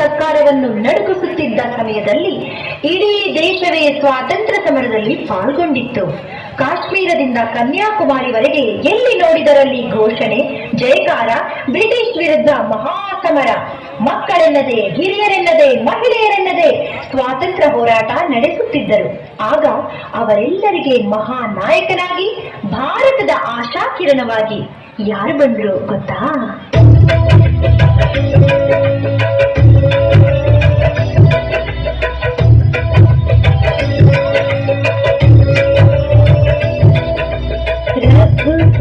ಸರ್ಕಾರವನ್ನು ನಡುಗಿಸುತ್ತಿದ್ದ ಸಮಯದಲ್ಲಿ ಇಡೀ ದೇಶವೇ ಸ್ವಾತಂತ್ರ್ಯ ಸಮರದಲ್ಲಿ ಪಾಲ್ಗೊಂಡಿತ್ತು. ಕಾಶ್ಮೀರದಿಂದ ಕನ್ಯಾಕುಮಾರಿವರೆಗೆ ಎಲ್ಲಿ ನೋಡಿದರಲ್ಲಿ ಘೋಷಣೆ? ಜಯಕಾರ, ಬ್ರಿಟಿಷ್ ವಿರುದ್ಧ ಮಹಾಸಮರ. ಮಕ್ಕಳೆನ್ನದೆ, ಹಿರಿಯರೆನ್ನದೆ, ಮಹಿಳೆಯರೆನ್ನದೆ ಸ್ವಾತಂತ್ರ್ಯ ಹೋರಾಟ ನಡೆಸುತ್ತಿದ್ದರು. ಆಗ ಅವರೆಲ್ಲರಿಗೆ ಮಹಾ ನಾಯಕನಾಗಿ ಭಾರತದ ಆಶಾಕಿರಣವಾಗಿ ಯಾರು ಬಂದ್ರು ಗೊತ್ತಾ?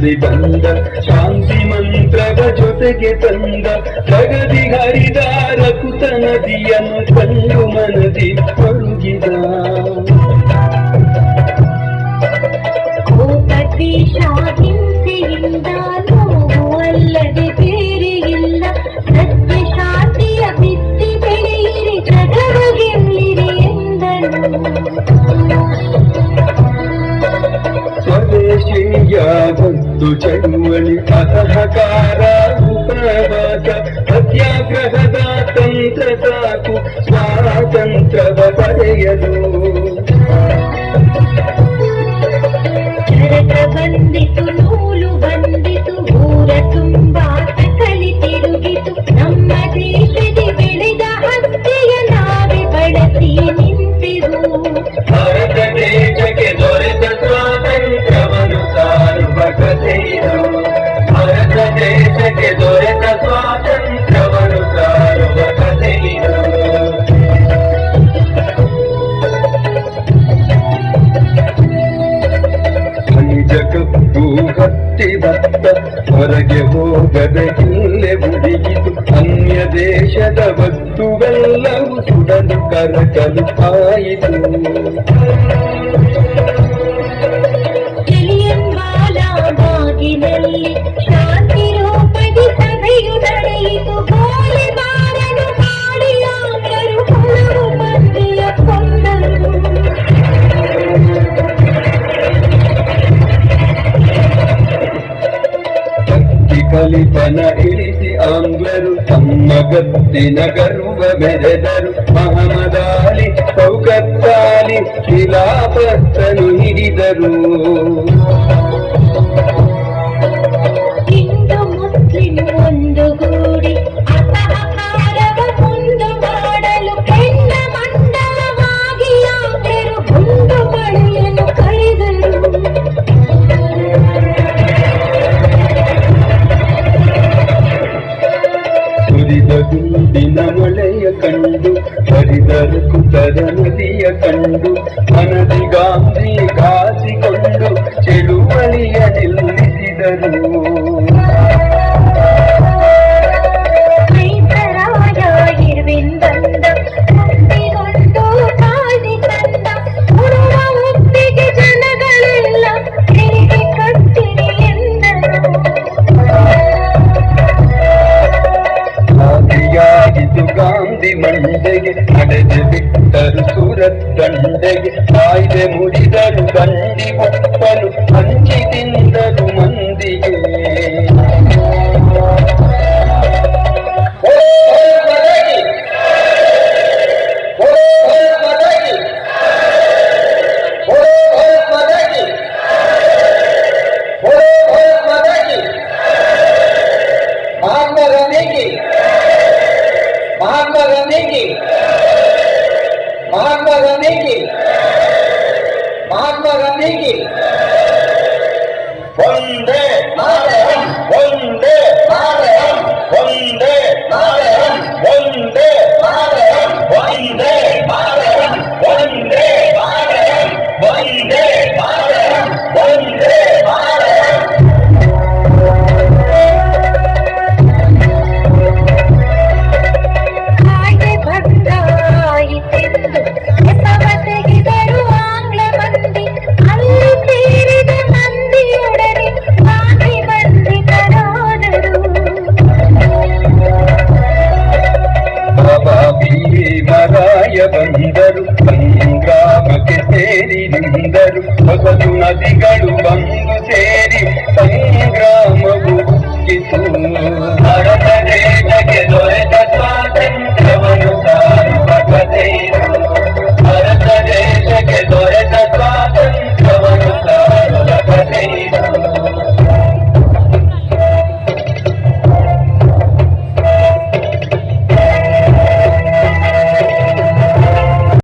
ಗಾಂಧಿ ಬಂದ ಶಾಂತಿ ಮಂತ್ರದ ಜೊತೆಗೆ ತಂದ ಪ್ರಗತಿ ಹರಿದಾರ ಕುತ ನದಿಯನ್ನು ಕಂಡು ಮನದಿ ಪರುಗಿದ ಬಂದು ಚಳುವಳಿ ಅಸಹಕಾರ ಉಪವಾಸ ಸತ್ಯಾಗ್ರಹದ ತಂತ್ರ ಸಾಕು ಸ್ವಾತಂತ್ರ್ಯವ ಕಪ್ಪು ಹತ್ತಿ ಭತ್ತ ಹೊರಗೆ ಹೋಗದೆ ಇಲ್ಲೇ ಉಳಿಯಿತು ಅನ್ಯ ದೇಶದ ವಸ್ತುವೆಲ್ಲವೂ ಸುಡಲು ಕರಕಲು ಆಯಿತು ಗತ್ತಿನ ಗರ್ವ ಮೆರೆದರು ಮಹಮದಾಲಿ ಸೌಕತ್ತಾಲಿ ಶಿಲಾಪತ್ತನು ಹಿಡಿದರು ಸುರಿದ ಗುಂಡಿನ ಮಳೆಯ ಕಂಡು ಹರಿದರು ಕುತರ ನದಿಯ ಕಂಡು ಮನದಿ ಗಾಂಧಿ బండి ముడిదలు బండి గొప్పలు మంచి తిందలు महात्मा गांधी की। वंदे वंदे। chính thương Thời đó